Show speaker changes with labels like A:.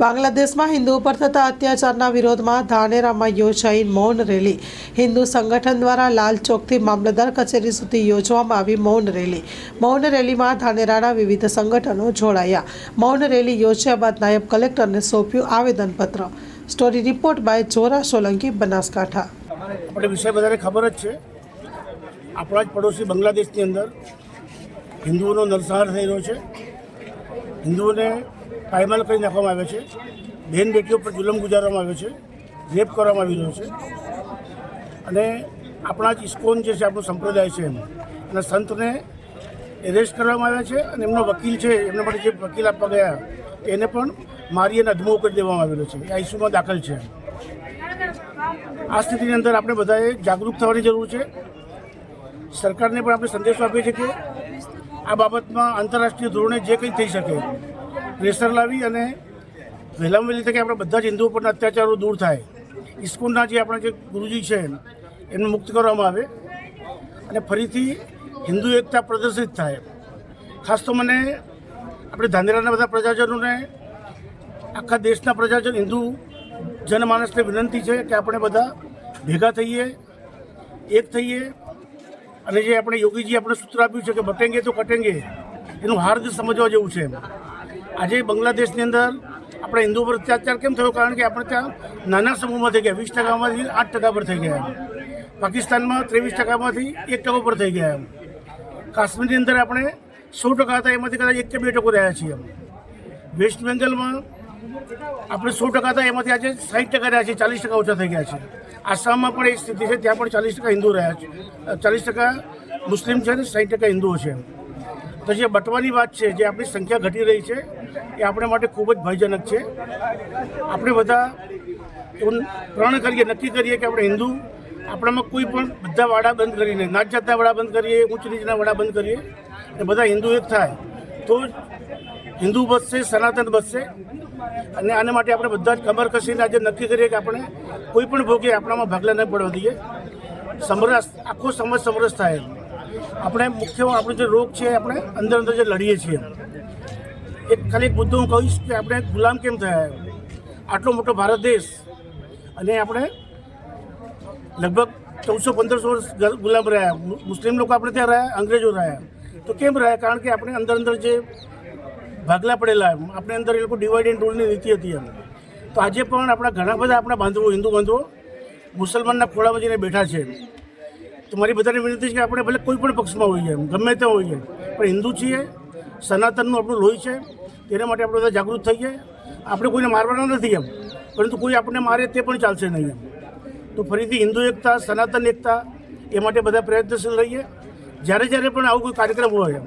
A: બાંગ્લાદેશમાં હિન્દુઓ પર થતા અત્યાચારના વિરોધમાં ધાનેરામાં યોજાઈ મૌન રેલી. હિન્દુ સંગઠન દ્વારા લાલ ચોકથી મામલતદાર કચેરી સુધી યોજવામાં આવી મૌન રેલી. મૌન રેલીમાં ધાનેરાના વિવિધ સંગઠનો જોડાયા. મૌન રેલી યોજ્યા બાદ નાયબ કલેક્ટરને સોંપ્યું આવેદનપત્ર. Story report by Jora Solanki, Banaskantha.
B: આપણે વિષય બધાને ખબર જ છે. આપણા જ પડોશી બાંગ્લાદેશની અંદર હિન્દુઓનો નરસંહાર થઈ રહ્યો છે. હિન્દુઓને પાયમાલ કરી નાખવામાં આવે છે. બહેન બેટીઓ પર જુલમ ગુજારવામાં આવે છે. રેપ કરવામાં આવી રહ્યો છે. અને આપણા જ ઇસ્કોન જે છે, આપણો સંપ્રદાય છે એમ. અને સંતને એરેસ્ટ કરવામાં આવ્યા છે અને એમનો વકીલ છે, એમના માટે જે વકીલ આપવા ગયા, એને પણ મારી અને અધમો કરી દેવામાં આવેલો છે. એ આઈસીયુમાં દાખલ છે. આ સ્થિતિની અંદર આપણે બધાએ જાગૃત થવાની જરૂર છે. સરકારને પણ આપણે સંદેશો આપીએ છીએ કે આ બાબતમાં આંતરરાષ્ટ્રીય ધોરણે જે કંઈ થઈ શકે, પ્રેશર લાવી અને વહેલામાં વહેલી તકે આપણે બધા જ હિન્દુઓ પરના અત્યાચારો દૂર થાય ઇસ્કોનના જે આપણા જે ગુરુજી છે, એમને મુક્ત કરવામાં આવે અને ફરીથી હિન્દુ એકતા પ્રદર્શિત થાય. ખાસ તો મને આપણે ધાંધેરાના બધા પ્રજાજનોને, આખા દેશના પ્રજાજન, હિન્દુ જનમાનસને વિનંતી છે કે આપણે બધા ભેગા થઈએ, એક થઈએ અને જે આપણે યોગીજી આપણે સૂત્ર આપ્યું છે કે બટેંગે તો કટેંગે, એનું હાર્દ સમજવા જેવું છે આજે બાંગ્લાદેશની અંદર આપણે હિન્દુ પર અત્યાચાર કેમ થયો? કારણ કે આપણે ત્યાં નાના સમૂહમાં થઈ ગયા. વીસ ટકામાંથી આઠ ટકા પર થઈ ગયા પાકિસ્તાનમાં ત્રેવીસ ટકામાંથી એક ટકા પર થઈ ગયા એમ. કાશ્મીરની અંદર આપણે સો ટકા હતા, એમાંથી કદાચ એક કે બે ટકો રહ્યા છીએ એમ. વેસ્ટ બેંગલમાં આપણે સો ટકા હતા એમાંથી આજે સાઠ ટકા રહ્યા છે, ચાલીસ ટકા ઓછા થઈ ગયા છે. આસામમાં પણ એ સ્થિતિ છે, ત્યાં પણ ચાલીસ ટકા હિન્દુ રહ્યા છે. ચાલીસ ટકા મુસ્લિમ છે અને સાઠ ટકા હિન્દુઓ છે તો જે બટવાની વાત છે, જે આપણી સંખ્યા ઘટી રહી છે, એ આપણા માટે ખૂબ જ ભયજનક છે. આપણે બધા પ્રણ કરીએ, નક્કી કરીએ કે આપણે હિન્દુ, આપણામાં કોઈ પણ બધા વાડા બંધ કરીને નાત જાતના વાડા બંધ કરીએ ઉચ્ચ નીચના વાડા બંધ કરીએ, અને બધા હિન્દુ એક થાય, તો હિન્દુ બચશે સનાતન બચશે અને આના માટે આપણે બધા જ કમર કસીને આજે નક્કી કરીએ કે આપણે કોઈ પણ ભોગે આપણામાં ભાગલા ન પડવા દઈએ. સમરસ, આખો સમાજ સમરસ થાય. આપણે મુખ્ય આપણો જે રોગ છે, આપણે અંદર અંદર જે લડીએ છીએ. એક ખાલી એક મુદ્દો હું કહીશ કે આપણે ગુલામ કેમ થયા? આટલો મોટો ભારત દેશ અને આપણે લગભગ ચૌદસો પંદરસો વર્ષ ગુલામ રહ્યા. મુસ્લિમ લોકો આપણે ત્યાં રહ્યા, અંગ્રેજો રહ્યા. તો કેમ રહ્યા? કારણ કે આપણે અંદર અંદર જે ભાગલા પડેલા. આપણે અંદર એ લોકો ડિવાઈડ એન્ડ રૂલની નીતિ હતી એમ. તો આજે પણ આપણા ઘણા બધા આપણા બાંધવો, હિન્દુ બાંધવો, મુસલમાનના ખોળામાં જઈને બેઠા છે તો મારી બધાને વિનંતી છે કે આપણે ભલે કોઈ પણ પક્ષમાં હોઈએ એમ, ગમે તે હોઈએ, પણ હિન્દુ છીએ, સનાતનનું આપણું લોહી છે, તેના માટે આપણે બધા જાગૃત થઈએ આપણે કોઈને મારવાના નથી એમ, પરંતુ કોઈ આપણને મારે તે પણ ચાલશે નહીં એમ. તો ફરીથી હિન્દુ એકતા, સનાતન એકતા, એ માટે બધા પ્રયત્નશીલ રહીએ. જ્યારે જ્યારે પણ આવું કોઈ કાર્યક્રમ હોય એમ